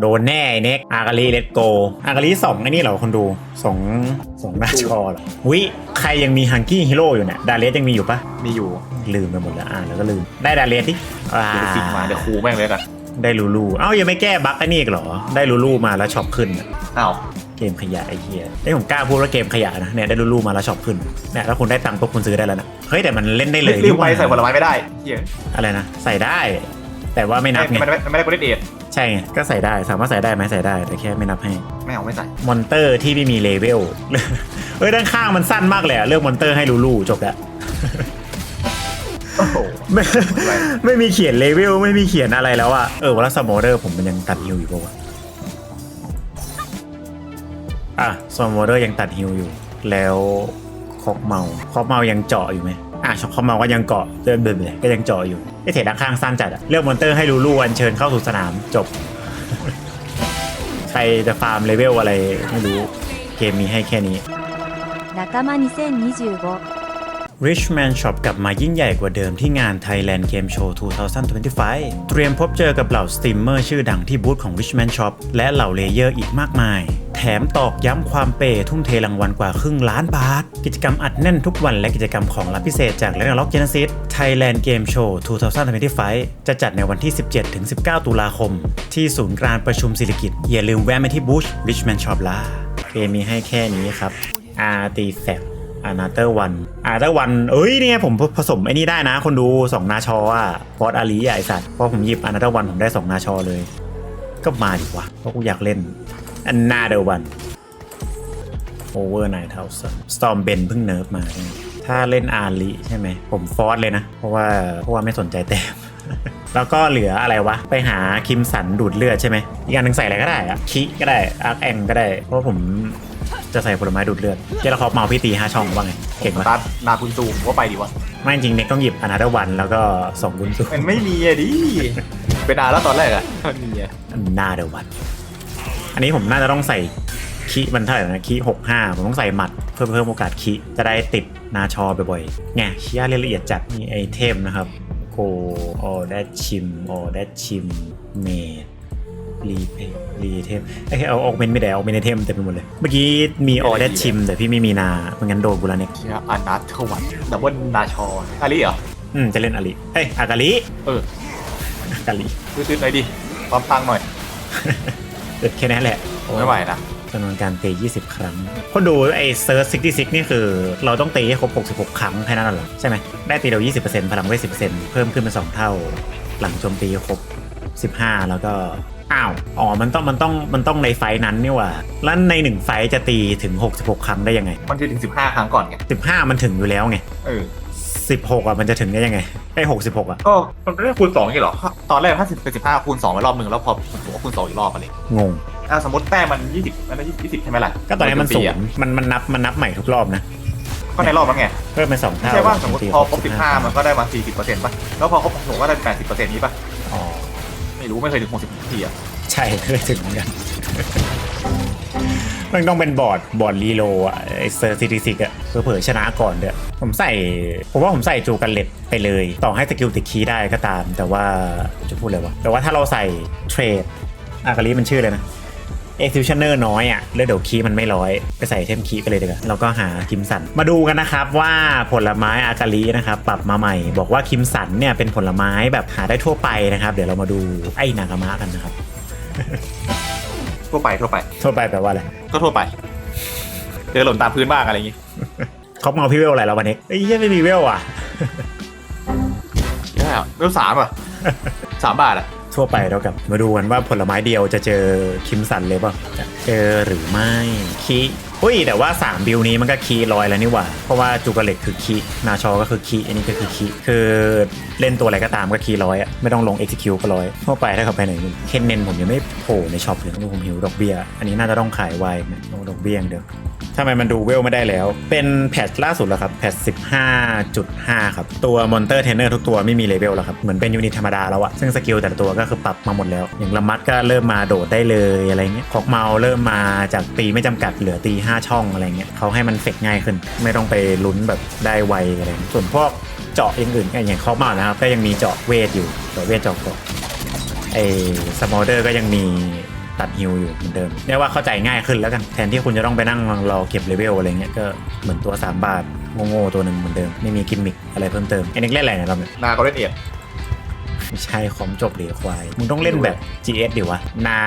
โดนแน่ไอ้เน็กอากาลีเลตโกอากาลีสองไอ้นี่เหรอคนดูสองสองหน้าจอเหรอวิใครยังมีฮังกี้ฮีโร่อยู่เนี่ยดาเลสยังมีอยู่ปะมีอยู่ลืมไปหมดแล้วอ่านแล้วก็ลืมได้ดาเลสดิอ่าเดี๋ยวฟิกมาเดี๋ยวครูแม่งเลยกันได้ลูลูเอ้ายังไม่แก้บั๊กไอ้นี่อีกเหรอ ได้ลูลูมาแล้วช็อปขึ้นอะอ้าวเกมขยะไอ้เหี้ยไอ้ยผมกล้าพูดว่าเกมขยะนะเนี่ยได้ลูลูมาแล้วช็อปขึ้นเนี่ยถ้าคุณได้ตังค์ปุ๊บคุณซื้อได้แล้วนะเฮ้ยแต่มันเล่นได้เลยรีบไปนี่หว่าใส่ผลไม้ไม่ได้เหี้ยอะไรนะใส่ได้ แต่ว่าไม่นับไงไม่ได้ไม่ได้โปรเดต ใช่ไงก็ใส่ได้สามารถใส่ได้ไหมใส่ได้แต่แค่ไม่นับให้ ไม่เอาไม่ใส่มอนเตอร์ที่ไม่มีเลเวลเฮ้ยด้านข้างมันสั้นมากเลยอะเลือกมอนเตอร์ให้ลูลูจบแล้ว โอ้โห ไม่อะไรไม่มีเขียนเลเวลไม่มีเขียนอะไรแล้วอะเออวอลสมอเดอร์ผมมันยังตัดฮิวอยู่ปะวะอะสมอเดอร์ยังตัดฮิวอยู่ แล้วคอกเมาคอกเมายังเจาะอยู่ไหม อะคอกเมาก็ยังเกาะเดินเดินเลยก็ยังเจาะอยู่ไอเทรดด้านข้างสั้นจัดอะเลือกมอนเตอร์ให้รูลูวันเชิญเข้าสู่สนามจบ ใครจะฟาร์มเลเวลอะไรไม่รู้เกมมีให้แค่นี้仲間2025 Richman Shop กลับมายิ่งใหญ่กว่าเดิมที่งาน Thailand Game Show 2025 เตรียมพบเจอกับเหล่าสตรีมเมอร์ชื่อดังที่บูธของ Richman Shop และเหล่าเลเยอร์อีกมากมาย แถมตอกย้ำความเปย์ทุ่มเทรางวัลกว่าครึ่งล้านบาท กิจกรรมอัดแน่นทุกวันและกิจกรรมของรับพิเศษจาก l e n o c Genesis Thailand Game Show 2025 จะจัดในวันที่ 17-19 ตุลาคม ที่ศูนย์การประชุมศิริกิตอย่าลืมแวะมาที่บูธ Richman Shop ล่ะเกมมีให้แค่นี้ครับ Artifact อานาเตอร์วันอานาเตอร์วันเอ้ยเนี่ยผมผสมไอ้นี่ได้นะ คนดู 2 นาชออะฟอสอาลีอะไอสัตว์เพราะผมหยิบอานาเตอร์วันผมได้ 2 นาชอเลย ก็มาดิวะเพราะกูอยากเล่นอันนาเดอร์วันโอเวอร์ไนท์เทาส์สตอมเบนเพิ่งเนิร์ฟมาถ้าเล่นอาลีใช่ไหม ผมฟอสเลยนะ เพราะว่าเพราะว่าไม่สนใจแต้มแล้วก็เหลืออะไรวะ ไปหาคิมสันดูดเลือดใช่ไหมอีกอันหนึ่งใส่อะไรก็ได้อะคิก็ได้อาร์คแองก็ได้ เพราะผม จะใส่ผลไม้ดูดเลือดเจลคอปเมาพี่ตีห้าช่องว่าไงเก่งสปะตาร์ทนาคุณซูมว่าไปดีวะไม่จริงๆเน็กต้องหยิบอนาเตอร์วันแล้วก็สองบุญสูมันไม่มีอะดิเป็นนานแล้วตอนแรกอะมันมีอะนาเดอร์วันอันนี้ผมน่าจะต้องใส่คีมันเท่าไหร่นะคีหกห้าผมต้องใส่หมัดเพื่อเพิ่มโอกาสคีจะได้ติดนาชอบ่อยๆไงเชียเรียนละเอียดจัดมีไอเทมนะครับโกออแดชิมออแดชิมเมด รีเพรีเทมไอ้เอาออกเมนไม่ได้เอาเมนเทมเต็มไปหมดเลย เมื่อกี้มีออแดชิม แต่พี่ไม่มีนาไม่งั้นโดนบุราเน็กเชียอานาเทวันดับเบิลนาชออาลีเหรอ อืม จะเล่นอาลีเอ้ยอากาลีเอออากาลีตื้อๆหน่อยดิความตังค์หน่อยเออแค่นั้นแหละผมไม่ไหวนะจำนวนการตี20 ครั้งคนดูไอ้เซิร์ช66นี่คือ เราต้องตีให้ครบ 66 ครั้งแค่นั้นเหรอ ใช่ไหม ได้ตีเรา 20%พลังได้10%เพิ่มขึ้นเป็น 2 เท่า หลังโจมตีครบ 15 แล้วก็ อ้าว อ๋อ มันต้อง มันต้อง มันต้องในไฟท์นั้นนี่หว่า แล้วใน1ไฟท์จะตีถึง 66 ครั้งได้ยังไง มันคือถึง 15 ครั้งก่อนไง 15 มันถึงอยู่แล้วไง เออ 16 อะ มันจะถึงได้ยังไงไอ้66 อะ ก็มันไม่ได้คูณ2อย่างนี้เหรอ ตอนแรกถ้าสิบเป็นสิบห้าคูณ2ไปรอบหนึ่งแล้วพอผมว่าคูณ2อีกรอบอะไรงงอะสมมติแต้มมัน 20 มันได้20 ใช่ไหมล่ะ ก็ตอนนี้มันศูปีนอะย์มัน มันนับ มันนับใหม่ทุกรอบนะ ก็ในรอบแล้วไง เพิ่มเป็น2ไม่เท่าใช่ว่าสมมติตีพอครบ15 15 มันก็ได้มา40%ป่ะ แล้วพอครบ6ก็ได้80%นี้ป่ะ อ๋อ ไม่รู้ไม่เคยถึง60ทีอะใช่เคยถึงเหมือนกัน มันต้องเป็นบอร์ดบอร์ดรีโลอะไอเซอร์ซิติซิกอะเผื่อๆชนะก่อนเด้อผมใส่ ผมว่าผมใส่จูกันเล็บไปเลย ต่อให้สกิลติดคีย์ได้ก็ตาม แต่ว่าจะพูดอะไรวะแต่ว่าถ้าเราใส่เทรดอากาลีมันชื่อเลยนะ เอ็กซิ t ชันเนอร์น้อยอะแล้วเดี๋ยวคีย์มันไม่ร้อยไปใส่เทมคีย์ไปเลยดีกว่าแล้วก็หาคิมสัน มาดูกันนะครับว่าผลไม้อากาลีนะครับปรับมาใหม่ บอกว่าคิมสันเนี่ยเป็นผลไม้แบบหาได้ทั่วไปนะครับ เดี๋ยวเรามาดูไอ้นากามะกันนะครับ ทั่วไปทั่วไป ทั่วไปแปลว่าอะไรก็ทั่วไปเดินหล่นตามพื้นบ้างอะไรอย่างงี้เขามาพี่เวลอะไรแล้ววันนี้เอ้ยเหี้ยไม่มีเวลอะ ใช่อะเริ่มสามอะสามบาทอะ ทั่วไปเท่ากับมาดูกันว่าผลไม้เดียวจะเจอคิมสันเลยเปล่าจะเจอหรือไม่คีอุ้ยแต่ว่า 3 บิลนี้มันก็คีลอยแล้วนี่หว่า เพราะว่าจูกเล็กคือคีนาชอก็คือคีอันนี้ก็คือคีคือเล่นตัวอะไรก็ตามก็คีร้อยอะไม่ต้องลง execute ก็ร้อยทั่วไปถ้าเขาไปไหนเคนเนนผมยังไม่โผล่ในช็อปเลยผมหิวดอกเบี้ยอันนี้น่าจะต้องขายไวนะเอาดอกเบี้ยอย่างเดียว ทำไมมันดูเวลไม่ได้แล้ว เป็นแพทล่าสุดแล้วครับ แพท15.5ครับ ตัวมอนเตอร์เทรนเนอร์ทุกตัวไม่มีเลเวลแล้วครับ เหมือนเป็นยูนิตธรรมดาแล้วอะซึ่งสกิลแต่ละตัวก็คือปรับมาหมดแล้ว อย่างละมัดก็เริ่มมาโดดได้เลยอะไรเงี้ยคอกเมาเริ่มมาจากตีไม่จำกัดเหลือตี5ช่องอะไรเงี้ยเขาให้มันเฟกง่ายขึ้น ไม่ต้องไปลุ้นแบบได้ไวอะไรเงี้ยส่วนพวกเจาะอย่างอื่นอย่างคอกเมานะครับก็ยังมีเจาะเวทอยู่เจาะเวทเจาะเกาะไอ้สมอลเดอร์ก็ยังมี ตัดฮิวอยู่เหมือนเดิมเรียกว่าเข้าใจง่ายขึ้นแล้วกันแทนที่คุณจะต้องไปนั่งรอเก็บเลเวลอะไรเงี้ยก็เหมือนตัว 3 บาทโง่ๆตัวหนึ่งเหมือนเดิมไม่มีกิมมิคอะไรเพิ่มเติมไอ้นิกเล่นอะไรเนี่ยเราเนี่ยนาก็เล่นเอียดไม่ใช่คอมจบหรือควายมึงต้องเล่นแบบ GS ดิวะนา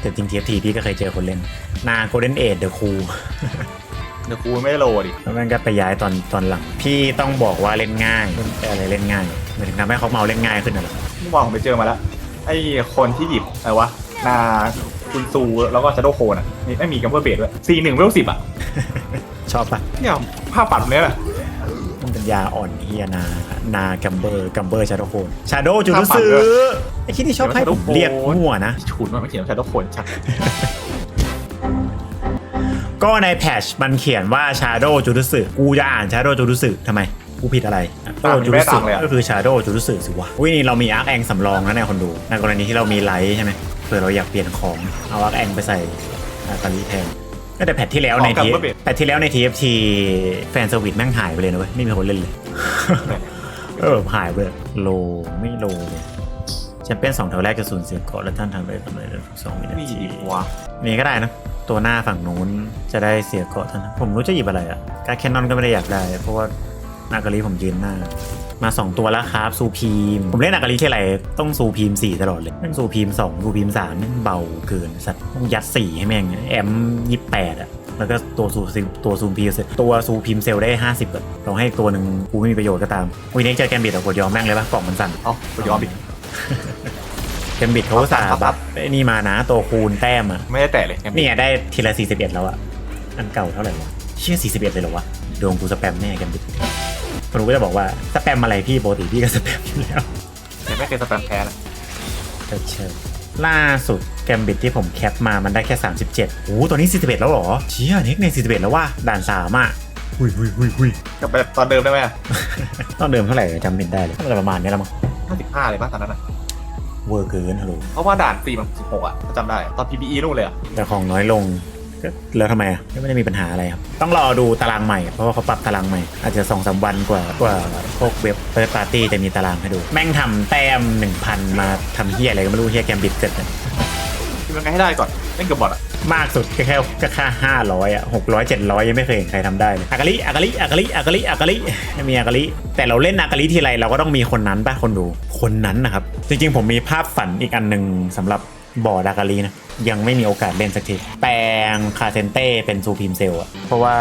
แต่จริง TFT พี่ก็เคยเจอคนเล่น นา Golden Age The Cool เดี๋ยวกูไม่ได้โลดิแล้วมันก็ไปย้ายตอนตอนหลัง พี่ต้องบอกว่าเล่นง่ายเล่นอะไรเล่นง่ายหมายถึงทำให้เขาเมาเล่นง่ายขึ้นน่ะเหรอเมื่อวานผมไปเจอมาแล้วไอ้คนที่หยิบอะไรวะ นาคุณซูแล้วก็ชาโดโคนอะนี่ไม่มีกัมเบอร์เบดด้วยซีหนึ่งเวลสิบอะชอบปะเนี่ยภาพปัดตรงเนี้ยแหละมันเป็นยาอ่อนเฮียนานากัมเบอร์กัมเบอร์ชาโดโคนชาโดจูรุชอบปั่สึนด้วยไอ้ที่นี่ชอบให้ผมเดี๋ยวเรียก Shadow มั่วนะฉุนมันไม่เขียนชาโดโคนชัดก็ในแพทชมันเขียนว่า Shadow จูรุสึกูจะอ่าน Shadow จูรุสึทำไมกูผิดอะไรตามจูไม่รุได้สึตามเลยอะก็คือ Shadow จูรุสึสิวะอุ้ยนี่เรามีอาร์คแองสำรองนะเนี่ยคนดูในกรณีที่เรามีไลท์ใช่ไหมเผื่อเราอยากเปลี่ยนของเอาอาร์คแองไปใส่อาคาริแทนก็แต่แพทที่แล้วในของที Gumball แพทที่แล้วใน TFT แฟนสวิตแม่งหายไปเลยนะเว้ยไม่มีคนเล่นเลย เออหายไปเลยโลไม่โลเลยแชมเปี้ยนสองแถวแรกจะสูญเสียเกาะและท่านทำได้กำไรในทุกสองวินานี่ทีดีวะนี่ก็ได้นะตัวหน้าฝั่งนู้นจะได้เสียเกาะท่านผมรู้จะหยิบอะไรอะการแคนนอนก็ไม่ได้อยากได้ เพราะว่านากาลีผมยืนหน้า มา 2 ตัวแล้วครับซูพีม ผมเล่นนากาลีที่ไรต้องซูพีม 4 ตลอดเลยแม่งซูพีม2ซูพีม3แม่งเบาเกินสัตว์ต้องยัด 4 ให้แม่งแอมยี่แปดอะแล้วก็ตัวซูซิตัวซูพีมตัวซูพีมเซลได้ 50อะเราให้อีกตัวหนึ่งกูไม่มีประโยชน์ก็ตามวีนี้เจอแกมบิดอะกดยอมแม่งเลยปะกล่องมันสั่นเอ้ากูยอมอีกแกมบิดเขาอุตสาห์บัฟไอ้นี่มานะตัวคูณแต้มอะไม่ได้แตะเลยนี่ไงได้ทีละ41แล้วอะอันเก่าเท่าไหร่วะเชื่อ41เลยเหรอวะดวงกูสแปมแน่แกมบิด คนรู้ก็จะบอกว่าสแปมอะไรพี่ปกติพี่ก็สแปมอยู่แล้วแต่ไม่เคยสแปมแพ้นะเชิญเชิญล่าสุดแกมบิดที่ผมแคปมามันได้แค่ 37โอ้โหตัวนี้ 41 แล้วเหรอ เชี่ยเน็กใน 41 แล้วว่ะด่าน3อะหุยหุยหุยหุยกลับไปตอนเดิมได้ไหมต้องเดิมเท่าไหร่จำเป็นได้เลยน่าจะประมาณนี้แล้วมั้งห้าสิบห้าเลยป่ะตอนนั้นอะเวอร์เกินฮัลโหลเพราะว่าด่านฟรีมันสิบหกอะถ้าจำได้ ตอน PPE นู่นเลยอะแต่ของน้อยลง ก็แล้วทำไมอะก็ไม่ได้มีปัญหาอะไรครับ ต้องรอดูตารางใหม่ เพราะว่าเขาปรับตารางใหม่ อาจจะสองสามวันกว่ากว่าพวกเว็บเ h ิร์ p ปาร์ตี้จะมีตารางให้ดู แม่งทำแต้ม1,000มาทำเฮียอะไรก็ไม่รู้เฮียแกมบิดเสร็จเนี่ยคือมันไงให้ได้ก่อนเล่นกับบอทอะมากสุดก็แค่ก็ค่าห้าร้อยอะหกร้อยเจ็ดร้อยยังไม่เคยเห็นใครทำได้เลยอากาลิอากาลิอากาลิอากาลิอากาลิไม่มีอากาลิแต่เราเล่นอากาลิทีไรเราก็ต้องมีคนนั้นป่ะคนดูคนนั้นนะครับจริงๆผมมีภาพฝันอีกอันหนึ่งสำหรับ บอร์ดอากาลินะยังไม่มีโอกาสเล่นสักทีแปลงคาเซนเต้เป็นซูพิมเซลอะเพราะว่า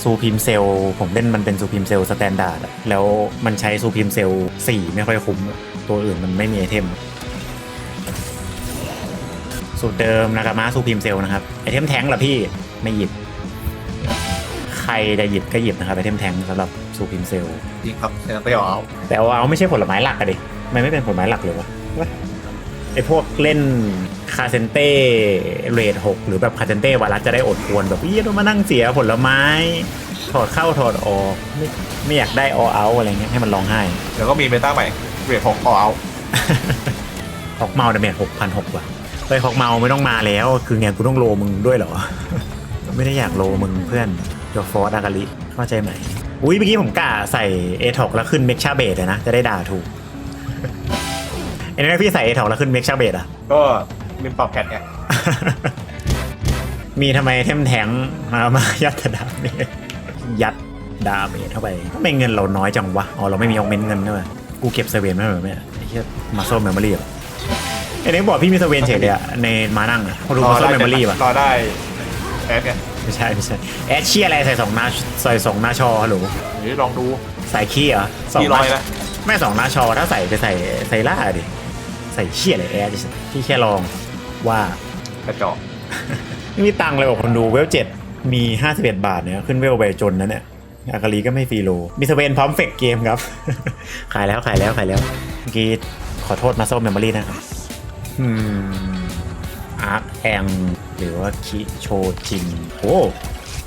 ซูพิมเซลผมเล่นมันเป็นซูพิมเซลสแตนดาร์ดอะแล้วมันใช้ซูพิมเซลสี่ไม่ค่อยคุ้มอะตัวอื่นมันไม่มีไอเทม สูตรเดิมนะครับมาซูพิมเซลนะครับ ไอเทมแท้งเหรอพี่ไม่หยิบ ใครจะหยิบก็หยิบนะครับไอเทมแท้งสำหรับซูพิมเซลจริงครับเซนเตอร์เอาแต่ว่าเอาไม่ใช่ผลไม้หลักอะดิมันไม่เป็นผลไม้หลักเลยวะวะ ไอพวกเล่นคาเซนเต้เรทหกหรือแบบคาเซนเต้วารัสจะได้อดควรแบบเอี้ยต้องมานั่งเสียผลไม้ ถอดเข้าถอดออกไม่ไม่อยากได้ออเอาอะไรเงี้ยให้มันร้องไห้ เดี๋ยวก็มีเบต้าใหม่เรทหกเอาฮอกเมาดาเมจหกพันหกว่ะเฮ้ยฮอกเมาไม่ต้องมาแล้ว คือไงกูต้องโลมึงด้วยเหรอ ไม่ได้อยากโลมึงเพื่อนจอฟอร์ดอากาลิเข้าใจไหมอุ้ยเมื่อกี้ผมกะใส่เอทอกแล้วขึ้นเมกชาเบดเลยนะ จะได้ด่าถูก เอ็นพี่ใส่เอทอกแล้วขึ้นเมกชาเบดอะก็ลืมปรับแพทไงมีทำไมเทมแทงมามายัดกระดาษเนี่ยยัดดาเมจเข้าไปทำไมเงินเราน้อยจังวะ อ๋อ เราไม่มีออกเมนต์เงินด้วยกูเก็บเซเวนไม่เหรอเนี่ยไอ้เหี้ยมาโซเมมโมรี่อะไอ้เน็กบอกพี่มีเซเวนเฉยเลยอะในมานั่งอะเขาดูมาโซเมมโมรี่ป่ะรอได้แอดไงไม่ใช่ไม่ใช่แอดเชียอะไรใส่สองหน้าใส่สองหน้าชอฮัลโหลหรือลองดูใส่ขี้เหรอสองที่หลน้าอยนะไม่สองหน้าชอถ้าใส่ไปใส่ใส่ล่าดิ ใส่เชียอะไรแอดพี่แค่ลองว่ากระจอกไม่มีตังค์เลยบอกคนดูเวลเจ็ดมี51บาทเนี่ยขึ้นเวลไปจนนะเนี่ยอากาลีก็ไม่ฟรีโล มีสเวนพร้อมเฟกเกมครับ ขายแล้วขายแล้วขายแล้วเมื่อกี้ขอโทษมาโซ่เมมโมรี่นะครับอืมอาร์คแองหรือว่าคิโชจินโอ้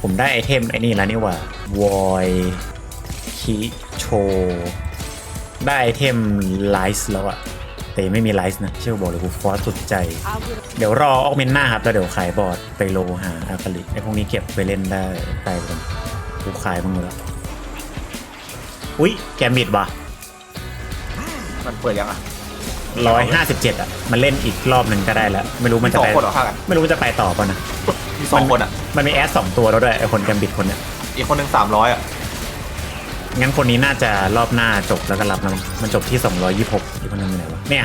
ผมได้ไอเทมไอ้นี่แล้วนี่หว่าวอยคิโช ได้ไอเทมไลซ์แล้วอะ แต่ยังไม่มีไลซ์นะเชื่อบอกเลยกูฟอสสุดใจ เดี๋ยวรอออกเมนหน้าครับแล้วเดี๋ยวขายบอร์ดไปโลหาอาคาลิไอพวกนี้เก็บไปเล่นได้ไปกันกูขายมึงหมดแล้วอุ๊ยแกมบิดว่ะมันเปิดยังอะร้อยห้าสิบเจ็ดอะ มันเล่นอีกรอบหนึ่งก็ได้แล้ว ไม่รู้มันจะสอไปงคนเหรอข้างกันไม่รู้มันจะไปต่อป่ะนะมีสองคนอะ มันมีแอสสองตัวแล้วด้วยไอคนแกมบิดคนเนี้ยอีกคนหนึ่งสามร้อยอะ งั้นคนนี้น่าจะรอบหน้าจบแล้วก็รับนะมั้งมันจบที่ 226อีกคนนึงอยู่ไหนวะเนี่ย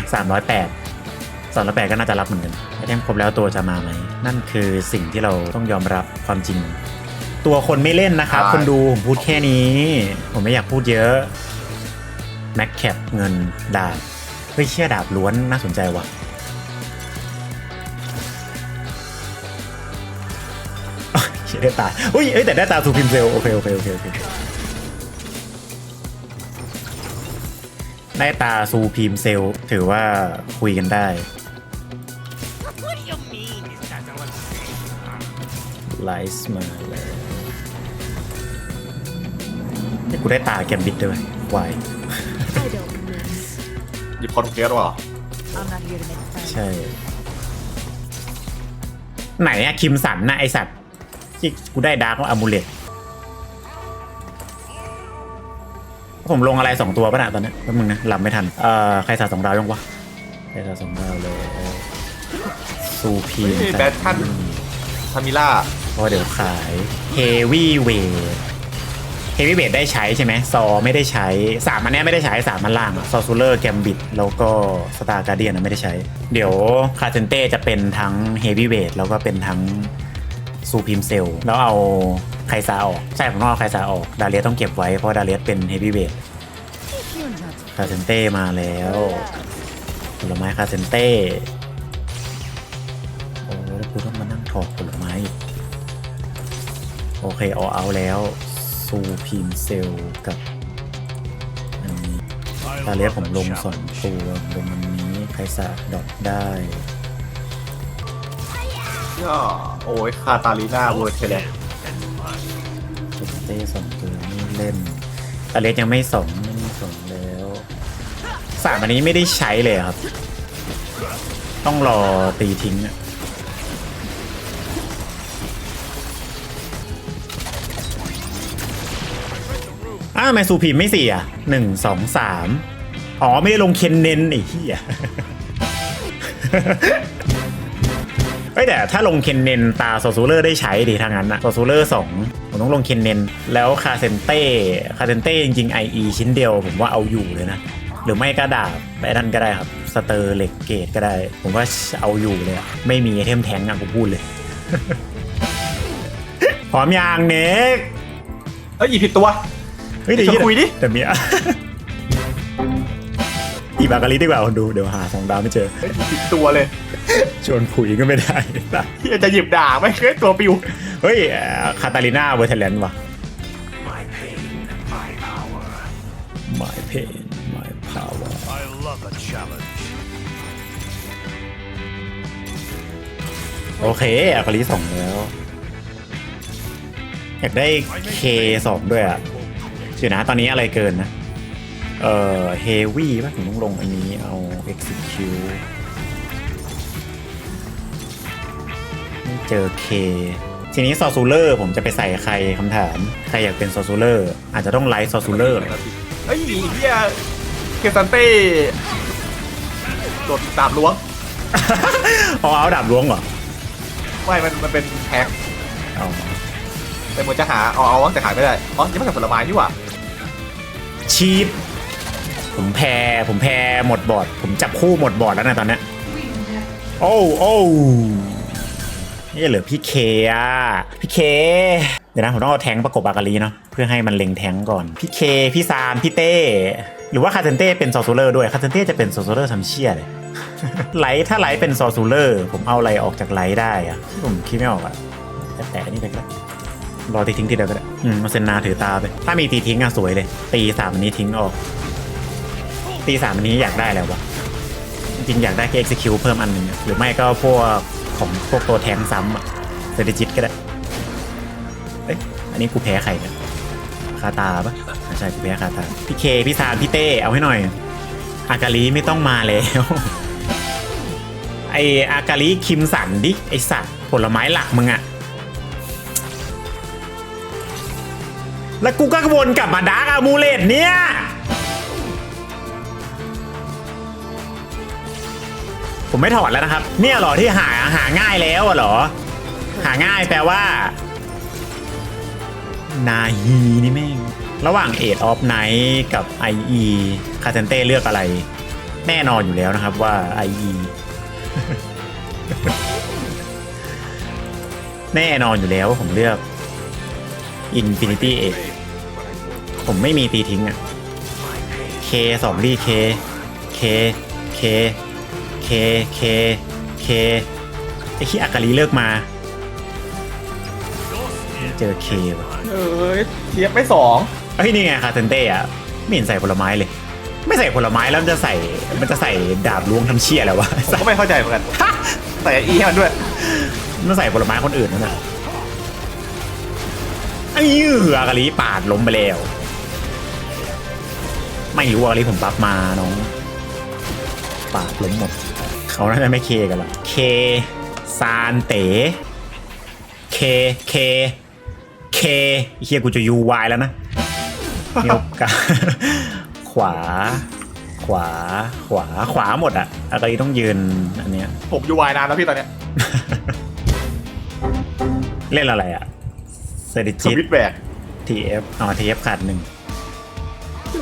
308 308ก็น่าจะรับเหมือนกันไอเทมครบแล้วตัวจะมาไหม นั่นคือสิ่งที่เราต้องยอมรับความจริง ตัวคนไม่เล่นนะครับ คนดูผมพูดแค่นี้ ผมไม่อยากพูดเยอะแม็กแคปเงินดาบเฮ้ยเชี่ยดาบล้วนน่าสนใจว่ะเชี่ยได้ตาอุ้ยเอ้ยแต่ได้ตาซูพิมเซลโอเคโอเคโอเคโอเค ได้ตาซูพีมเซล ถือว่าคุยกันได้ ไลส์มาเลยนี่กูได้ตาแกมบิดด้วยวาย I don't miss. หยิบคอนเกสว่ะ I'm not here to make friends. ใช่ ไหนอะคิมสันนะไอสัตว์ที่กูได้ดาร์กอามูเลต ผมลงอะไรสองตัวป่ะนะตอนนี้แป๊บนึงนะลำไม่ทันเอ่อใครสาสองดาวยังวะใครสาสองดาวเลยซูพีมเฮ้ยแบททันทามิล่าเพราะเดี๋ยวขายเฮวี่เวทเฮวี่เวทได้ใช้ใช่ไหมซอไม่ได้ใช้สามอันเนี้ยไม่ได้ใช้สามมันล่างซอซูเลอร์แกมบิดแล้วก็สตาร์การเดียนไม่ได้ใช้ เดี๋ยวคาเซนเต้จะเป็นทั้งเฮวี่เวทแล้วก็เป็นทั้ง ซูพิมเซลแล้วเอาไคซาออกใช่ผมต้องเอาไคซาออก ดาเลียต้องเก็บไว้เพราะดาเลียเป็นเฮวี่เวทคาเซนเต้มาแล้วผลไม้คาเซนเต้โอ้แล้วกูต้องมานั่งถอดผลไม้โอเคเอาเอาแล้วซูพีมเซลกับอันนี้ตาเลียผมลงสองตัวลงอันนี้ไคซาดอทได้ ก็โอ้ยคาตาลีน่าเวอร์เทเลคาเซนเต้สองตัวนี่เล่นตาเลียสยังไม่สองไม่สองแล้วสามอันนี้ไม่ได้ใช้เลยครับ ต้องรอตีทิ้งอะอ้าวทำไมซูพีมไม่เสี่อะหนึ่งสองสามอ๋อ ไม่ได้ลงเคนเน้นไอ้เหี้ย เอ้ยแต่ถ้าลงเคนเนนตาโซซูเลอร์ได้ใช้ดีทางนั้นนะโซซูเลอร์สองผมต้องลงเคนเนนแล้วคาเซนเต้คาเซนเต้จริงๆ IE ชิ้นเดียวผมว่าเอาอยู่เลยนะ หรือไม่ก็ดาบแบดันก็ได้ครับ สเตอร์เหล็กเกตก็ได้ ผมว่าเอาอยู่เลยอะไม่มีไอเทมแทงก์อะผมพูดเลยพร้อมยางเน็กเอ้ยหยิบผิดตัว เฮ้ยเดี๋ยวชวนคุยดิแต่เมีย อีบากาลิดีกว่าคนดูเดี๋ยวหาสองดาวไม่เจอเฮ้ยหยิบผิดตัวเลยชวนคุยก็ไม่ได้ที่จะหยิบด่าไม่เคยตัวปิวเฮ้ยเอ่อคาตาลิน่าเวอร์เทเลนว่ะ My pain my power I love a challenge. โอเคอาคาลิสองแล้ว อยากได้ K สองด้วยอะเดี๋ยวนะตอนนี้อะไรเกินนะ เอ่อเฮวี่ป่ะผมต้องลงอันนี้เอา execute ไม่เจอ K ทีนี้ซอซูเลอร์ผมจะไปใส่ใครคำถาม ใครอยากเป็นซอซูเลอร์อาจจะต้องไลท์ซอซูเลอร์เฮ้ยเฮียเคซันเต้โดดตามล้วงเอาเอาดาบล้วงเหรอไม่มันมันเป็นแท็กเอาแต่เหมือนจะหาเอาเอาแต่หาไม่ได้อ๋อยังไม่กับผลไม้นี่หว่าชีต ผมแพ้ผมแพ้หมดบอร์ด ผมจับคู่หมดบอร์ดแล้วนะตอนเนี้ยโอ้โอ้นี่เหลือพี่เคอะพี่เค เดี๋ยวนะผมต้องเอาแทงค์ประกบอากาลีเนาะเพื่อให้มันเล็งแทงค์ก่อน พี่เค พี่ซานพี่เต้ หรือว่าคาเซนเต้เป็นซอซูเลอร์ด้วยคาเซนเต้จะเป็นซอซูเลอร์ทำเชี่ยเลยไลท์ถ้าไลท์เป็นซอซูเลอร์ ผมเอาอะไรออกจากไลท์ได้อะผมคิดไม่ออกอะแต่แต่อันนี่ไปก็ได้รอตีทิ้งทีเดียวก็ได้อืมมาเซนนาถือตาไป ถ้ามีตีทิ้งอะสวยเลย ตีสามอันนี้ทิ้งออก ตีสามอันนี้อยากได้แล้ววะจริงอยากได้แค่ execute เพิ่มอันหนึ่งหรือไม่ก็พวกของพวกตัวแทงซ้ำอะเซติจิตก็ได้เอ้ยอันนี้กูแพ้ใครเนี่ยคาตาปะไม่ใช่กูแพ้คาตาพี่เคพี่ซานพี่เต้เอาให้หน่อย อากาลีไม่ต้องมาแล้ว ไออากาลีคิมสันดิไอสัตว์ผลไม้หลักมึงอะแล้วกูก็วนกลับมาดาร์กอามูเลตเนี่ย ผมไม่ถอดแล้วนะครับ เนี่ยหรอที่หาหาง่ายแล้วเหรอ หาง่ายแปลว่า นาฮีนี่แม่ง ระหว่าง a อ of Night กับ IE คาเซนเต้เลือกอะไร แน่นอนอยู่แล้วนะครับว่า IE แน่นอนอยู่แล้วว่าผมเลือก Infinity 8ผมไม่มีตีทิ้งอะ K สองรีเค K K K K K K ไอ้ที่อากาลีเลิกมาเจอ K ว่ะเออเทียบไม่สองเฮ้ยนี่ไงคาเซนเต้อะไม่เห็นใส่ผลไม้เลย ไม่ใส่ผลไม้แล้วมันจะใส่มันจะใส่ดาบล้วงทำเชี่ยอะไรวะผมก็ไม่เข้าใจเหมือนกันใส่อีให้มันด้วย มันใส่ผลไม้คนอื่นนั่นแหละไอ้ยืออากาลีปาดล้มไปแล้ว ไม่รู้อากาลีผมปั๊บมาน้อง ปาดล้มหมด เขาน่าจะไม่เคกันหรอกเคซานเต๋เคเคเคไอ้เฮียกูจะยูวายแล้วนะมีโอกาสขวา ขวา ขวา ขวาหมดอะอากาลีต้องยืนอันเนี้ย ผมอยู่วายนานแล้วพี่ตอนเนี้ยเล่นอะไรอะเซดิสจิตวิตช์แบกทีเอฟอ๋อทีเอฟขาดหนึ่ง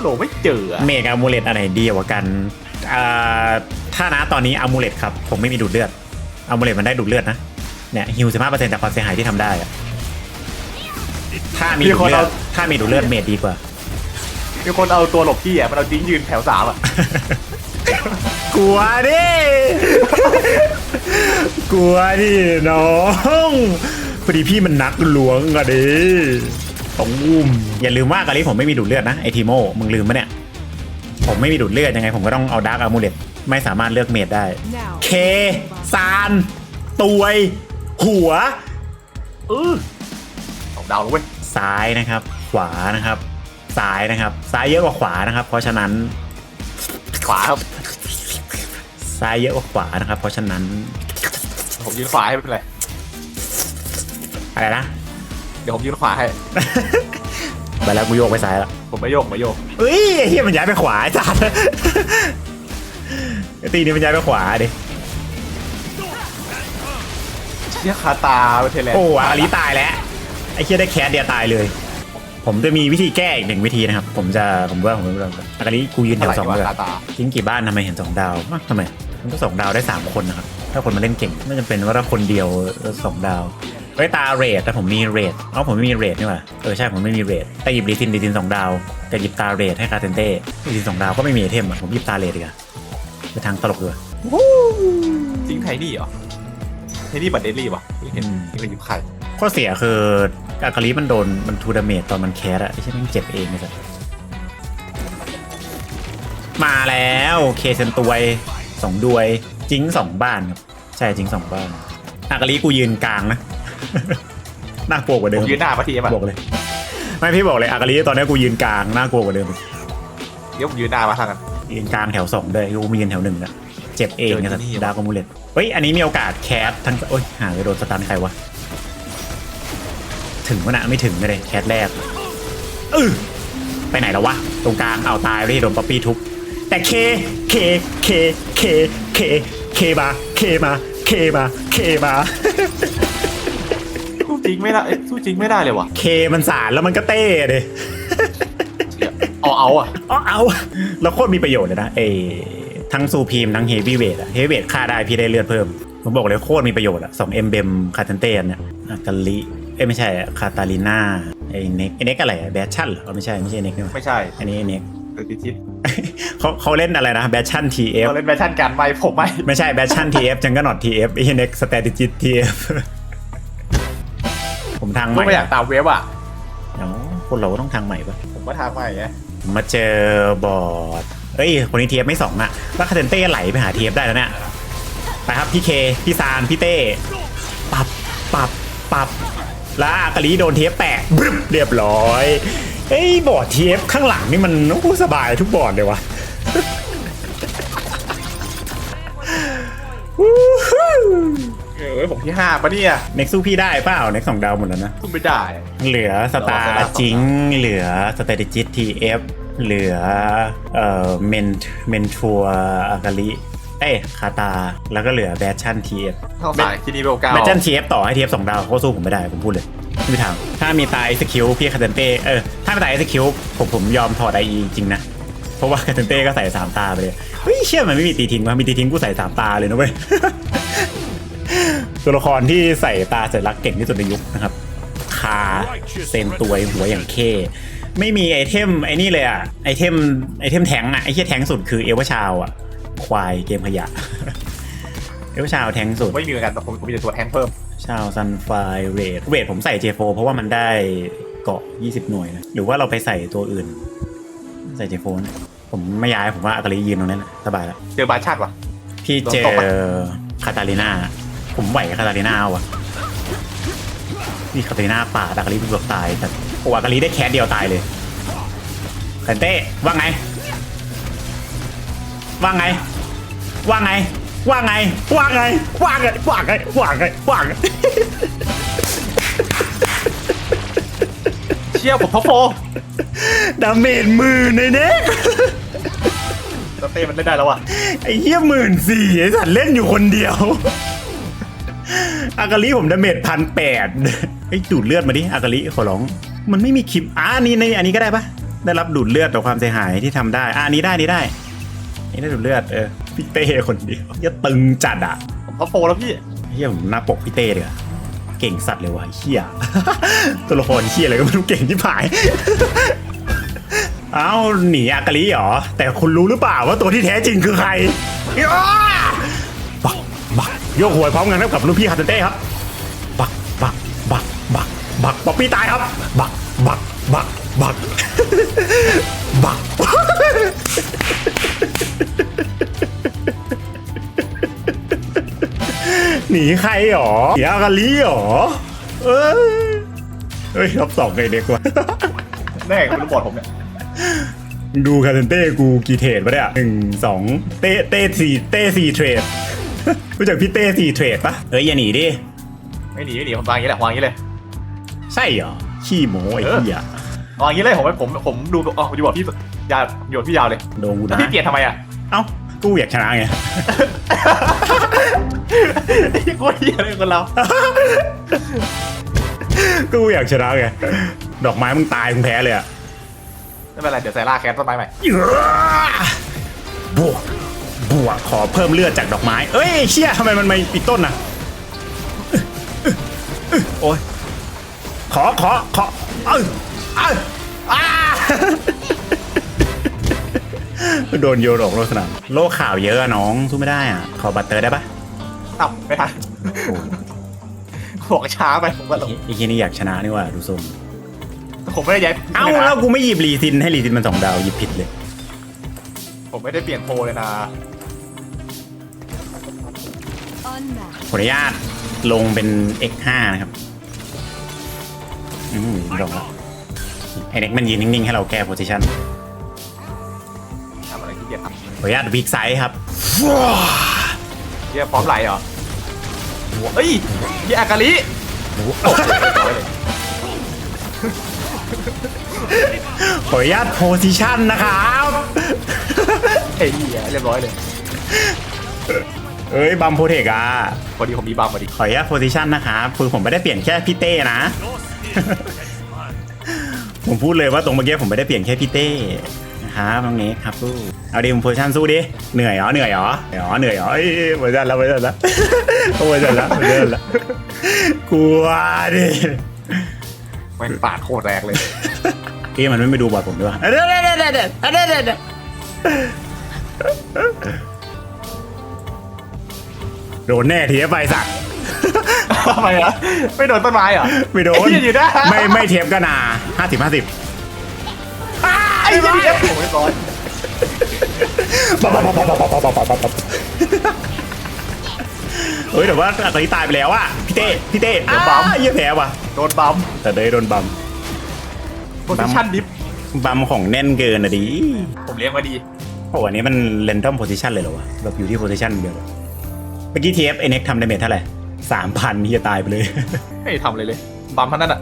โหลไม่เจออะเมกอามูเลตอันไหนดีกว่ากันอ่า ถ้านะตอนนี้อามูเลตครับ ผมไม่มีดูดเลือดอามูเลตมันได้ดูดเลือดนะ เนี่ยฮิวสิบห้าเปอร์เซ็นต์จากความเสียหายที่ทำได้อะถ้ามีดูดเลือดถ้ามีดูดเลือดเมดดีกว่า มีคนเอาตัวหลบพี่อะมันเอาดิ้งยืนแถวสามอะ กลัวดิ กลัวดิน้องพอดีพี่มันนักหลวงอะดิต้องอุ้มอย่าลืมว่ากาลิผมไม่มีดูดเลือดนะไอทีโมมึงลืมปะเนี่ย ผมไม่มีดูดเลือดยังไง ผมก็ต้องเอาดาร์กอามูเลตไม่สามารถเลือกเมดได้ Now. เคซานตวย หัวเออสองดาวแล้วเว้ยซ้ายนะครับ ขวานะครับ ซ้ายนะครับ ซ้ายเยอะกว่าขวานะครับ เพราะฉะนั้น ขวาครับซ้ายเยอะกว่าขวานะครับ เพราะฉะนั้น ผมยืนขวาให้ไม่เป็นไรอะไรนะ เดี๋ยวผมยืนขวาให้ ไปแล้วกูโยกไปซ้ายแล้วผมไม่โยกผมไม่โยกเฮ้ยไอ้เฮียมันย้ายไปขวาไอ้จัดไอ้ตีนี้มันย้ายไปขวาดิเชี่ยคาตาไปเทเลนโอ้อาลีตายแล้วไอ้เฮียได้แคสเดียวตายเลย ผมจะมีวิธีแก้อีกหนึ่งวิธีนะครับ ผมจะผมว่าผมจะอากาลีกูยืนแถอะไรวสองวะเลยคาตาทิ้งกี่บ้านทำไมเห็นสองดาวอะทำไมมันก็สองดาวได้สามคนนะครับถ้าคนมาเล่นเก่งไม่จำเป็นว่าถ้าคนเดียวสองดาว ไว้ยตาเรทแต่ผมมีเรทเอ้าผมไม่มีเรทนี่หว่าเออใช่ผมไม่มีเรทแต่หยิบดีซินดีซินสองดาวแต่หยิบตาเรทให้คาเซนเต้ดีซินสองดาวก็ไม่มีไอเทมอะผมหยิบตาเรทดีกว่าไปทางตลกดีกว่าจริงไทนี่เหรอไทนี่บัตเดลลี่ปะไม่เห็นอืมนี่เป็นยิบไข่ข้อเสียคืออากาลิมันโดนมันทูดาเมจตอนมันแคสอะไม่ใช่มันเจ็บเองเลยสัสมาแล้วเคเซนตวยสองดวย จิงสองบ้านครับ ใช่จิงสองบ้านอากาลิกูยืนกลางนะ น่ากลัวกว่าผเดิมมยืนหน้าปะทีปะบอกเลย ไม่พี่บอกเลยอากาลิตอนนี้กูยืนกลางน่ากลัวกว่าเดิมเดี๋ยวผมยืนหน้ามาทางกัน ยืนกลางแถวสองด้วยกูมียืนแถวหนึ่งนะเจ็บเองไงสัสเจอที่นี่ ดาร์กมูเลตเฮ้ยอันนี้มีโอกาสแคสทั้งโอ้ยหาไปโดนสตันใครวะถึงวะนะไม่ถึงเลยแคสแรกเออไปไหนแล้ววะตรงกลางเอาตายไปโดนป๊อปปี้ทุบแต่เคเคเคเคเคเคมาเคมาเคมาเคมาสู้ จริงไม่ได้เอ้ยสู้จริงไม่ได้เลยว่ะเคมันสารแล้วมันก็เต้เลยเชี่ยเอาเอาอะเอาเอาแล้วโคตรมีประโยชน์เลยนะเอทั้งซูพีมทั้งเฮฟวี่เวทอะเฮฟวี่เวทฆ่าได้พี่ได้เลือดเพิ่มผมบอกเลยโคตรมีประโยชน์อะสองเอ็มเบมคาเทนเต้เนี่ยอากาลิเอ้ยไม่ใช่อะคาตาลิน่าไอ้เน็กไอ้เน็กอะไรอะแบชชั่นเหรอไม่ใช่ไม่ใช่เน็กนี่หว่าไม่ใช่ อันนี้ไอ้เน็กเออติดชิดเขาเขาเล่นอะไรนะแบชชั่นทีเอฟเราเล่นแฟชั่นกันไหมผมไม่ไม่ใช่แบชชั่นทีเอฟจังก็นอตทีเอฟไอ้เน็กสเตติจิตทีเอฟ ผมทางใหผมม่ไม่อยากตามเว็บอะเนาะคนเราก็ต้องทางใหม่ปะผมก็ทางใหม่ไงมาเจอบอร์ดเอ้ยคนนี้ทีเอฟไม่สองอะแล้วคาเซนเต้ไหลไปหาทีเอฟได้แล้วเนี่ยไปครับพี่เคพี่ซานพี่เต้ปับปับปับแล้วอากาลีโดนทีเอฟแตกบึ้มเรียบร้อยเอ้ยบอร์ดทีเอฟข้างหลังนี่มันโอ้โหสบายทุกบอร์ดเลยวะ ออผมที่ห้าปะเนี่ยเน็กสู้พี่ได้เปล่าเน็กสองดาวหมดแล้วนะสู้ไม่ได้ เหลือสตาเราเอาสตาร์ร์จิงเหลือสเตติจิตทีเอฟเหลือเอ่อเมนเมนทัวอากาลิเอ้ยคาตา แล้วก็เหลือแบชชั่นทีเอฟเท่าสายที่นี่เวลเก้าแบชชั่นทีเอฟต่อให้ทีเอฟสองดาวเขาสู้ผมไม่ได้ผมพูดเลยไม่มีทาง ถ้ามีตายสกิลพี่คาเตนเต้เออถ้าไม่ตายสกิลผมผมยอมถอดไอจริงนะเพราะว่าคาเตนเต้ก็ใส่สามตาไปเลยเฮ้ยเชื่อมันไม่มีตีทิ้งวะมีตีทิ้งกูใส่สามตาเลยนะเว้ย ตัวละครที่ใส่ตาสัญลักษณ์เก่งที่สุดในยุคนะครับ คาเซนตัวหัวอย่างเค ไม่มีไอเทมไอ้นี่เลยอะไอเทมไอเทมแทงอะไอเทียแทงสุดคือเอวชาวอะควายเกมขยะ เอวชาวแทงสุด ไม่มีเหมือนกันแต่ผมผมมีแต่ตัวแทงเพิ่ม ชาวซันไฟเรดเรดผมใส่ J4 เพราะว่ามันได้เกาะ 20 หน่วยนะ หรือว่าเราไปใส่ตัวอื่น ใส่ J4 นะผมไม่ย้ายผมว่าอากาลียืนตรงนั้นนะสบายแล้ว เจอบาชาติวะพี่เจอโดนตบปะคาตาลิน่า ผมไหวกับคาตาลิน่าเอาวะนี่คาตาลิน่าป่าดอากาลีเกือบตาย แต่โอ้อากาลีได้แคสเดียวตายเลยแตนเต้ว่าไง ว่าไง ว่าไง ว่าไง ว่าไง ว่าไง ว่าไง ว่าไง ว่าไง เชี่ยผมท็อปโฟดาเมจหมื่นในเน็กสเต้มันเล่นได้แล้วว่ะ ไอ้เหี้ยหมื่นสี่ไอ้สัตว์เล่นอยู่คนเดียว อากาลิผมดาเมจพันแปดไอ้ยดูดเลือดมาดิอากาลิขอร้อง มันไม่มีคลิปอ่านี่ในอันนี้ก็ได้ปะได้รับดูดเลือดต่อความเสียหายที่ทำได้อ่านี้ได้นี้ได้นี่ได้ดูดเลือดเออพี่เต้คนเดียวเหี้ยตึงจัดอะผมท็อปโฟแล้วพี่เฮียผมหน้าปกพี่เต้เลยอะเก่งสัตว์เลยว่ะเฮียตัวละครเฮียอะไรก็ไม่รู้เก่งที่ผายเอ้าหนีอากาลิเหรอแต่คุณรู้หรือเปล่าว่าตัวที่แท้จริงคือใครอ้าบักบัก โยกหัวพร้อมกันครับกับลูกพี่คาเตเต้ครับ บักบักบักบักบักป๊อปปี้ตายครับ บักบักบักบักบักหนีใครหรอหนีอากาลีหรอเอ้ยเฮ้ยรอบสองไงเด็กว่ะแน่คุณรู้บอร์ดผมเนี่ยดูคาเทนเต้กูกี่เทรดปะเนี่ยหนึ่งสองเต้เต้สี่เต้สี่เทรด รู้จักพี่เต้สี่เทรดปะเอ้ยอย่าหนีดิ ไม่หนีไม่หนีผมวางอย่างนี้แหละวางอย่างนี้เลยใช่เหรอ ขี้โม้ไอ้เหี้ยวางอย่างนี้เลยผมผมผมดูอ๋อผมจะบอกพี่ยาวโยนพี่ยาวเลยโดนกูแล้วนะพี่เปลี่ยนทำไมอะเอ้ากูอยากชนะไงไอ้กูเหี้ยเลยคนเรา กูอยากชนะไง ดอกไม้มึงตายมึงแพ้เลยอะไม่เป็นไรเดี๋ยวใส่ล่าแคสต้นไม้ใหม่บวก บวกขอเพิ่มเลือดจากดอกไม้ เอ้ยเชี่ยทำไมมันไม่อีกต้นน่ะโอ้ยขอขอขอเอ้ยเอ้ยอ้าโดนโยนออกโลกสนามโลกข่าวเยอะอะน้องสู้ไม่ได้อะ ขอบัตรเตอร์ได้ปะอ้าวไม่ทันบอกช้าไปผมก็หลงไอ้เหี้ยนี่อยากชนะนี่หว่าดูทรงผมไม่ได้ย้ายเอ้าแล้วกูไม่หยิบรีซินให้รีซินมันสองดาวหยิบผิดเลย ผมไม่ได้เปลี่ยนโพลเลยนะ ขออนุญาตลงเป็น X5 นะครับ อืมดอกแล้วไอ้เน็กมันยืนนิ่งๆ ให้เราแก้โพซิชันทำอะไรที่เกียจทขออนุญาตวิกไซส์ครับำเกียพร้อมไหลเหรอเฮ้ยพี่อากาลิโอ้โหเรียบร้อยเลยขออนุญาตโพซิชันนะครับ เฮ้ยเรียบร้อยเลย เอ้ยบัมโพเทกอะพอดีผมมีบัมพอดีขออนุญาตโพซิชันนะครับคือผมไม่ได้เปลี่ยนแค่พี่เต้นะ ผมพูดเลยว่าตรงเมื่อกี้ผมไม่ได้เปลี่ยนแค่พี่เต้นะครับน้องเน็กครับสู้เอาดิมโพซิชันสู้ดิเหนื่อยเหรอเหนื่อยเหรอเหนื่อยเหรอเหนื่อยเหรอเอ้ยโพซิชันแล้วโพซิชันแล้วโพซิชันแล้วโพซิชันแล้วกลัวดิแม่งปาดโคตรแรงเลยพี่มันไม่ไปดูบอร์ดผมด้วยเดี๋ยวเดี๋ยวเดี๋ยวเดี๋ยวเดี๋ยวเดี๋ยวเดี๋ยว โดนแน่ทีไฟสัตว์ทำไมอะไม่โดนต้นไม้เหรอไม่โดนไอ้เหี้ยอยู่ได้ไม่ไม่เทียบก็นาห้าสิบห้าสิบไอ้เหี้ยเนี่ยโอ้ยเรียบร้อยเฮ้ยแต่ว่าตอนนี้ตายไปแล้วอะพี่เต้พี่เต้อ้าวเยี่ยแพ้ว่ะโดนบัมแต่เลยโดนบัมโพซิชั่นดิฟบัมของแน่นเกินอะดิผมเลี้ยงมาดีโอ้อันนี้มันเรนดอมโพซิชันเลยเหรอวะแบบอยู่ที่โพซิชันเดียว เลยเมื่อกี้ทีเอฟไอเน็กทำดาเมจเท่าไหร่สามพันเฮียตายไปเลยไม่ได้ทำอะไรเลยบัมเท่านั้นอะ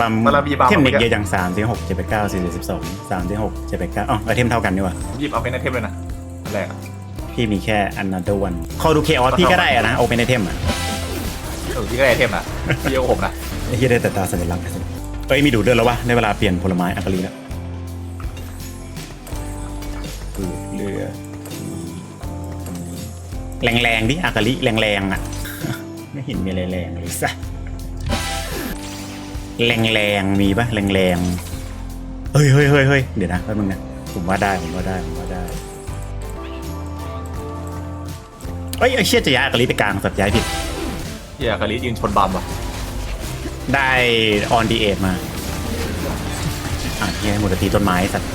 บัมมันมีบัม เทมเน็กมันมีเยอะจังสามสี่หกเจ็ดแปดเก้าสี่สิบสองสามสี่หกเจ็ดแปดเก้าอ๋อไอเทมเท่ากันนี่หว่าผมหยิบเอาเป็นไอเทมเลยนะอันแรกอะพี่มีแค่ another one คอดูเคออสพี่ก็ได้อะนะโอเปนไอเทมอะเออพี่ก็ได้ไอเทมนะพี่เอาผมนะ ไอ้ที่ได้แต่ตาสัญลักษณ์เอ้ยมีดูดเลือดแล้ววะได้เวลาเปลี่ยนผลไม้อักลีแล้ว แรงๆดิอากาลิแรงๆอะ ไม่เห็นมีอะไรแรงเลยสัสแรงๆมีปะแรงๆเฮ้ยเฮ้ยเฮ้ยเฮ้ยเดี๋ยวนะแป๊บนึงนะผมว่าได้ผมว่าได้ผมว่าได้เอ้ยไอ้เชี่ยจะย้ายอากาลิไปกลางสัตว์ย้ายผิดพี่อากาลิยืนชนบัมว่ะได้ออนดีเอทมาอะเฮียหมดตีต้นไม้สัตว์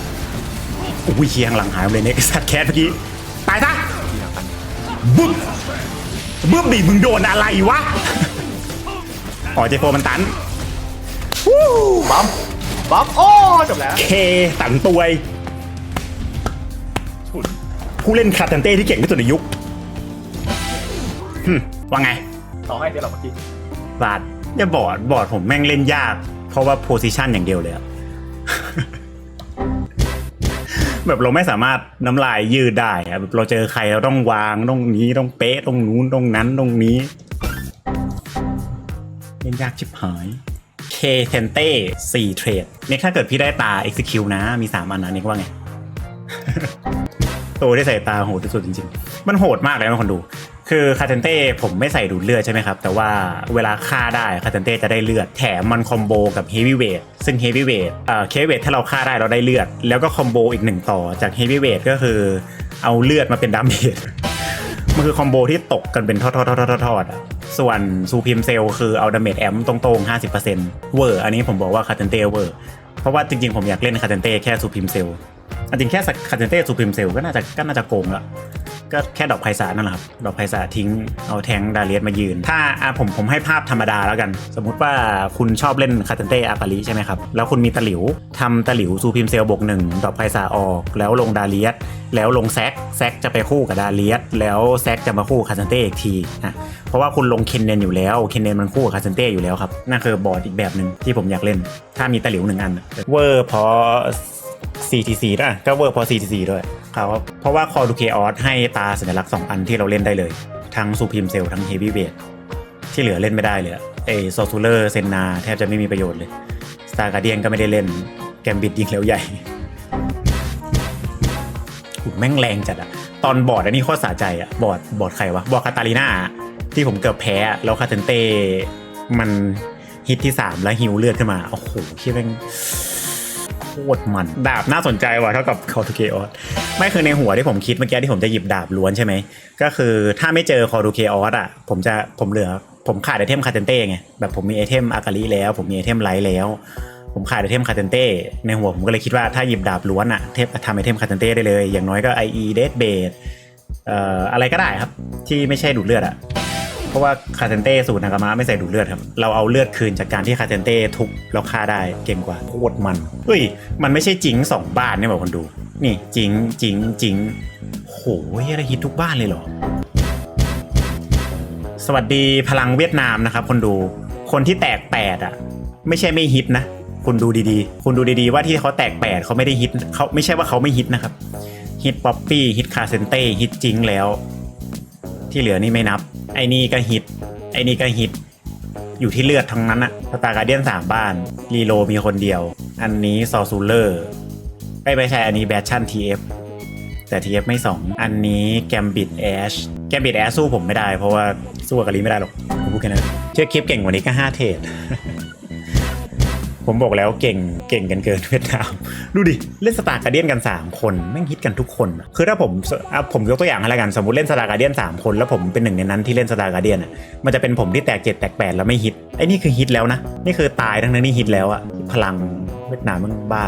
อุ้ยเฮียข้างหลังหายไปเลยเนี่ยไอ้สัตว์แคสเมื่อกี้ตายซะพี่อากัน บึ้มบึ้มดิมึงโดนอะไรวะอ๋อเจโฟมันตันวู้บัมบัมโอ้จบแล้วเคตันตัวยฉุนผู้เล่นคาตันเต้ที่เก่งที่สุดในยุคหึว่าไงต่อให้เดี๋ยวเราเมื่อกี้บาดอย่าบอดบอดผมแม่งเล่นยาก เพราะว่าโพซิชันอย่างเดียวเลยอะ แบบเราไม่สามารถน้ำลายยืดได้อะแบบเราเจอใครเราต้องวางต้องนี้ต้องเป๊ะต้องนู้นต้องนั้นต้องนี้เล่นยากชิบหาย K เทนเต้4เทรดเนี่ยถ้าเกิดพี่ได้ตา execute นะ มี3อันนะนี่ว่าไง ตัวที่ใส่ตาโหดที่สุดจริง ๆ มันโหดมากเลยนะคนดู คือคาเทนเต้ผมไม่ใส่ดูดเลือดใช่ไหมครับ แต่ว่าเวลาฆ่าได้คาเทนเต้จะได้เลือด แถมมันคอมโบกับเฮฟวีเวทซึ่งเฮฟวีเวทเอ่อเคเวทถ้าเราฆ่าได้เราได้เลือด แล้วก็คอมโบอีกหนึ่งต่อจากเฮฟวีเวทก็คือเอาเลือดมาเป็นดาเมจมันคือคอมโบที่ตกกันเป็นทอดๆๆๆๆอะส่วนซูพิมเซลคือเอาดาเมจแอมตรงๆ 50%เวอร์ อันนี้ผมบอกว่าคาเทนเต้เวอร์ เพราะว่าจริงๆ ผมอยากเล่นคาเทนเต้แค่ซูพิมเซลจริงแค่คาเทนเต้ซูพิมเซลก็น่าจะก็น่าจะโกงละ ก็แค่ดอกไพศาลนั่นแหละครับ ดอกไพศาลทิ้งเอาแทงดาเลียสมายืน ถ้าอะผมผมให้ภาพธรรมดาแล้วกัน สมมุติว่าคุณชอบเล่นคาเทนเต้อาปาริใช่ไหมครับ แล้วคุณมีตะหลิวทำตะหลิวซูพิมเซลบวกหนึ่งดอกไพศาลออก แล้วลงดาเลียสแล้วลงแซกแซกจะไปคู่กับดาเลียสแล้วแซกจะมาคู่คาเซนเต้อีกทีอะเพราะว่าคุณลงเคนเนนอยู่แล้ว เคนเนนมันคู่กับคาเซนเต้อยู่แล้วครับ นั่นคือบอร์ดอีกแบบหนึ่งที่ผมอยากเล่น ถ้ามีตะหลิวหนึ่งอัน เวอร์พอ CTC ด้วยก็เวอร์พอ CTC ด้วย ครับเพราะว่า Call to Chaos ให้ตาสัญลักษณ์ 2 อันที่เราเล่นได้เลย ทั้ง Supreme Cell ทั้ง Heavy Weight ที่เหลือเล่นไม่ได้เลยเอโซซูเลอร์เซนนาแทบจะไม่มีประโยชน์เลย Star Guardian ก็ไม่ได้เล่นแกมบิดยิงแล้วใหญ่หุ่นแม่งแรงจัดอะตอนบอดอันนี้โคตรสะใจอะบอดบอดใครวะบอดคาตาลีนาที่ผมเกือบแพ้แล้วคาเทนเต้มันฮิตที่ 3 แล้วฮิวเลือดขึ้นมา โอ้โหที่แม่ง ตรมัน ดาบน่าสนใจว่ะเท่ากับคอร์ทูเคออสไม่คือในหัวที่ผมคิดเมื่อกี้ที่ผมจะหยิบดาบล้วนใช่ไหม ก็คือถ้าไม่เจอคอร์ทูเคออสอะ ผมจะผมเหลือ ผมขาดไอเทมคาเทนเต้ไงแบบผมมีไอเทมอากาลิแล้ว ผมมีไอเทมไลท์แล้ว ผมขาดไอเทมคาเทนเต้ในหัวผมก็เลยคิดว่าถ้าหยิบดาบล้วนอะเทปทำไอเทมคาเทนเต้ได้เลย อย่างน้อยก็ IE d e a d b a s เอ่ออะไรก็ได้ครับที่ไม่ใช่ดูดเลือดอะ เพราะว่าคาเทนเต้สูตรนากามะไม่ใส่ดูดเลือดครับ เราเอาเลือดคืนจากการที่คาเทนเต้ทุบแล้วฆ่าได้เก่งกว่าโคตรมันเฮ้ย มันไม่ใช่จิงสองบ้านเนี่ยบอกคนดู นี่จิงจิงจิงโหอะไรฮิตทุกบ้านเลยเหรอ สวัสดีพลังเวียดนามนะครับ คนดูคนที่แตกแปดอะ ไม่ใช่ไม่ฮิตนะคุณดูดีๆ คุณดูดีๆ ว่าที่เขาแตกแปดเขาไม่ได้ฮิตเขาไม่ใช่ว่าเขาไม่ฮิตนะครับฮิตป๊อปปี้ฮิตคาเซนเต้ฮิตจิงแล้ว ที่เหลือนี่ไม่นับ ไอ้นี่ก็ฮิต ไอ้นี่ก็ฮิต อยู่ที่เลือดทั้งนั้นอะสตาร์การเดียนสามบ้านรีโลมีคนเดียว อันนี้ซอซูเลอร์ไปไปใช้อันนี้แบชชั่น TF แต่ TF ไม่สองอันนี้แกมบิดแอชแกมบิดแอชสู้ผมไม่ได้เพราะว่าสู้กับลีไม่ได้หรอกผมพูดแค่นั้นเชื่อคลิปเก่งกว่านี้ก็5เทรด ผมบอกแล้วเก่งเก่งกันเกินเวียดนาม ดูดิ เล่นสตาร์การเดียนกัน 3 คนแม่งฮิตกันทุกคนอะคือถ้าผมอะผมยกตัวอย่างอะไรกันสมมติเล่นสตาร์การเดียน3 คน แล้วผมเป็นหนึ่งในนั้นที่เล่นสตาร์การเดียนอะมันจะเป็นผมที่แตกเจ็ดแตกแปดแล้วไม่ฮิตไอ้นี่คือฮิตแล้วนะ นี่คือตายทั้งนั้นนี่ฮิตแล้วอะพลังเวียดนามมันบ้า